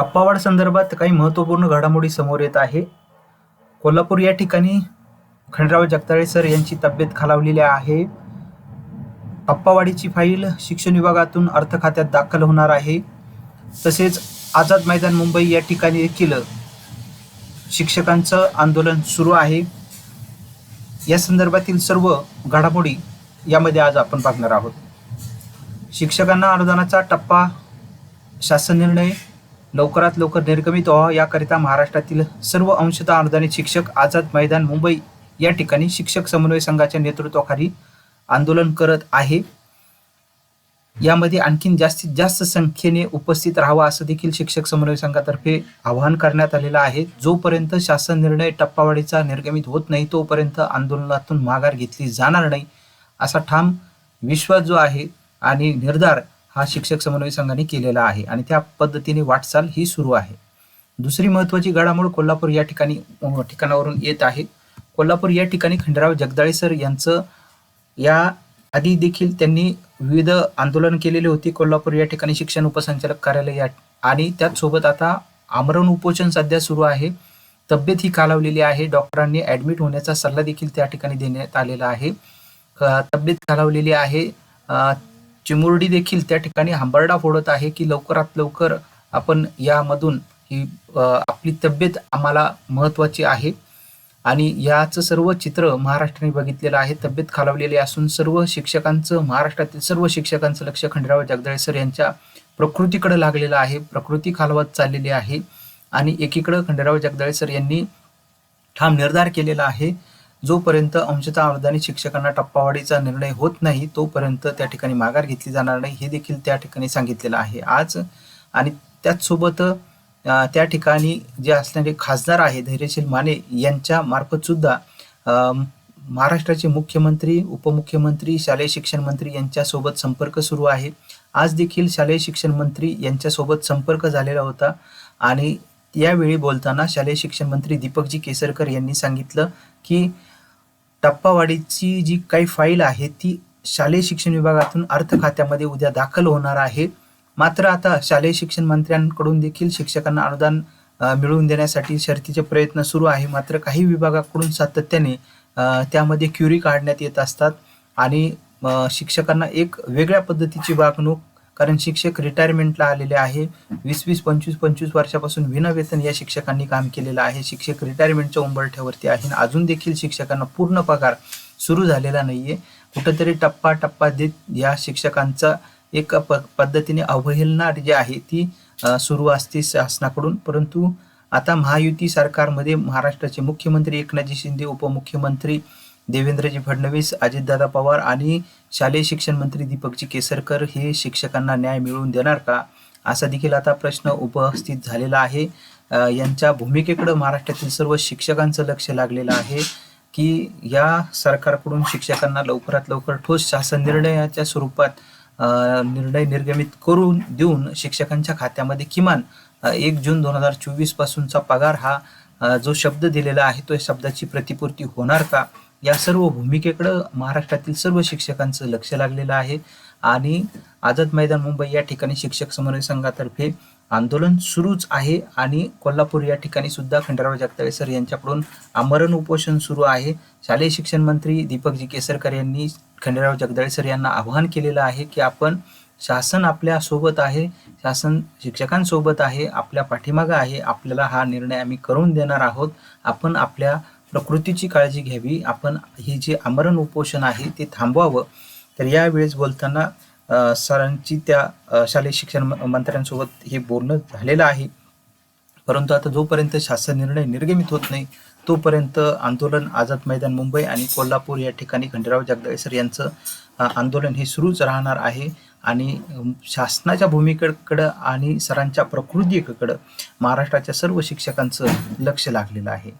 टप्पावाढ संदर्भात काही महत्त्वपूर्ण घडामोडी समोर येत आहे. कोल्हापूर या ठिकाणी खंडराव जगताळे सर यांची तब्येत खालावलेली आहे. टप्पावाढीची फाईल शिक्षण विभागातून अर्थ खात्यात दाखल होणार आहे. तसेच आझाद मैदान मुंबई या ठिकाणी देखील शिक्षकांचं आंदोलन सुरू आहे. या संदर्भातील सर्व घडामोडी यामध्ये आज आपण बघणार आहोत. शिक्षकांना अनुदानाचा टप्पा शासन निर्णय लवकरात लवकर निर्गमित व्हावा याकरिता महाराष्ट्रातील सर्व अंशतः अनुदानित शिक्षक आझाद मैदान मुंबई या ठिकाणी शिक्षक समन्वय संघाच्या नेतृत्वाखाली आंदोलन करत आहे. यामध्ये आणखीन जास्तीत जास्त संख्येने उपस्थित राहावा असं देखील शिक्षक समन्वय संघातर्फे आवाहन करण्यात आलेलं आहे. जोपर्यंत शासन निर्णय टप्पावाढीचा निर्गमित होत नाही तोपर्यंत आंदोलनातून माघार घेतली जाणार नाही असा ठाम विश्वास जो आहे आणि निर्धार हा शिक्षक समन्वय संघाने केलेला आहे आणि त्या पद्धतीने वाटचाल ही सुरू आहे. दुसरी महत्वाची घडामोड कोल्हापूर या ठिकाणी ठिकाणावरून येत आहे. कोल्हापूर या ठिकाणी खंडराव जगदाळे सर यांचं या आधी देखील त्यांनी विविध आंदोलन केलेले होते. कोल्हापूर या ठिकाणी शिक्षण उपसंचालक कार्यालय या आणि त्याचसोबत आता आमरण उपोषण सध्या सुरू आहे. तब्येत ही खालावलेली आहे. डॉक्टरांनी ऍडमिट होण्याचा सल्ला देखील त्या ठिकाणी देण्यात आलेला आहे. तब्येत खालावलेली आहे. चिमुरडी देखील त्या ठिकाणी हांबरडा फोडत आहे की लवकरात लवकर आपण यामधून ही आपली तब्येत आम्हाला महत्वाची आहे. आणि याचं सर्व चित्र महाराष्ट्राने बघितलेलं आहे. तब्येत खालावलेली असून सर्व शिक्षकांचं महाराष्ट्रातील सर्व शिक्षकांचं लक्ष खंडराव जगदाळे सर यांच्या प्रकृतीकडे लागलेलं आहे. प्रकृती खालवत चाललेली आहे. आणि एकीकडं खंडराव जगदाळे सर यांनी ठाम निर्धार केलेला आहे. जोपर्यंत अंशतः अनुदानित शिक्षकांना टप्पावाढीचा निर्णय होत नाही तोपर्यंत त्या ठिकाणी माघार घेतली जाणार नाही हे देखील त्या ठिकाणी सांगितलेलं आहे. आज आणि त्याचसोबत त्या ठिकाणी जे असणारे खासदार आहे धैर्यशील माने यांच्या मार्फत सुद्धा महाराष्ट्राचे मुख्यमंत्री उपमुख्यमंत्री शालेय शिक्षण मंत्री यांच्यासोबत संपर्क सुरू आहे. आज देखील शालेय शिक्षण मंत्री यांच्यासोबत संपर्क झालेला होता आणि यावेळी बोलताना शालेय शिक्षण मंत्री दीपकजी केसरकर यांनी सांगितलं की टप्पावाढीची जी काही फाईल आहे ती शालेय शिक्षण विभागातून अर्थ खात्यामध्ये उद्या दाखल होणार आहे. मात्र आता शालेय शिक्षण मंत्र्यांकडून देखील शिक्षकांना अनुदान मिळवून देण्यासाठी शर्तीचे प्रयत्न सुरू आहे. मात्र काही विभागाकडून सातत्याने त्यामध्ये क्युरी काढण्यात येत असतात आणि शिक्षकांना एक वेगळ्या पद्धतीची वागणूक कारण शिक्षक रिटायरमेंटला आलेले आहे. वीस वीस पंचवीस पंचवीस वर्षापासून विनावेतन या शिक्षकांनी काम केलेलं आहे. शिक्षक रिटायरमेंटच्या उंबरठ्यावरती आहे. आणि अजून देखील शिक्षकांना पूर्ण पगार सुरू झालेला नाहीये. कुठंतरी टप्पा टप्पा देत या शिक्षकांचा एक प पद्धतीने अवहेलना जी आहे ती सुरू असते शासनाकडून. परंतु आता महायुती सरकारमध्ये महाराष्ट्राचे मुख्यमंत्री एकनाथजी शिंदे उपमुख्यमंत्री देवेंद्रजी फडणवीस अजितदादा पवार आणि शालेय शिक्षण मंत्री दीपकजी केसरकर हे शिक्षकांना न्याय मिळवून देणार का? असा देखील आता प्रश्न उपस्थित झालेला आहे. यांच्या भूमिकेकडे महाराष्ट्रातील सर्व शिक्षकांचं लक्ष लागलेलं आहे की या सरकारकडून शिक्षकांना लवकरात लवकर ठोस शासन निर्णयाच्या स्वरूपात निर्णय निर्गमित करून देऊन शिक्षकांच्या खात्यामध्ये किमान एक जून दोन हजार चोवीस पासूनचा पगार हा जो शब्द दिलेला आहे तो शब्दाची प्रतिपूर्ती होणार का? या सर्व भूमिकेकडं महाराष्ट्रातील सर्व शिक्षकांचं लक्ष लागलेलं आहे. आणि आझाद मैदान मुंबई या ठिकाणी शिक्षक समन्वय संघातर्फे आंदोलन सुरूच आहे. आणि कोल्हापूर या ठिकाणी सुद्धा खंडराव जगदाळे सर यांच्याकडून आमरण उपोषण सुरू आहे. शालेय शिक्षण मंत्री दीपकजी केसरकर यांनी खंडराव जगदाळे सर यांना आवाहन केलेलं आहे की आपण शासन आपल्यासोबत आहे शासन शिक्षकांसोबत आहे आपल्या पाठीमागं आहे आपल्याला हा निर्णय आम्ही करून देणार आहोत. आपण आपल्या प्रकृतीची काळजी घ्यावी आपण हे जे आमरण उपोषण आहे ते थांबवावं. तर यावेळेस बोलताना सरांची त्या शालेय शिक्षण म- मंत्र्यांसोबत हे बोलणं झालेलं आहे. परंतु आता जोपर्यंत शासन निर्णय निर्गमित होत नाही तोपर्यंत आंदोलन आझाद मैदान मुंबई आणि कोल्हापूर या ठिकाणी खंडेराव जगदाळे सर यांचं आंदोलन हे सुरूच राहणार आहे. आणि शासनाच्या भूमिकेकडं आणि सरांच्या प्रकृतीकडं महाराष्ट्राच्या सर्व शिक्षकांचं लक्ष लागलेलं आहे.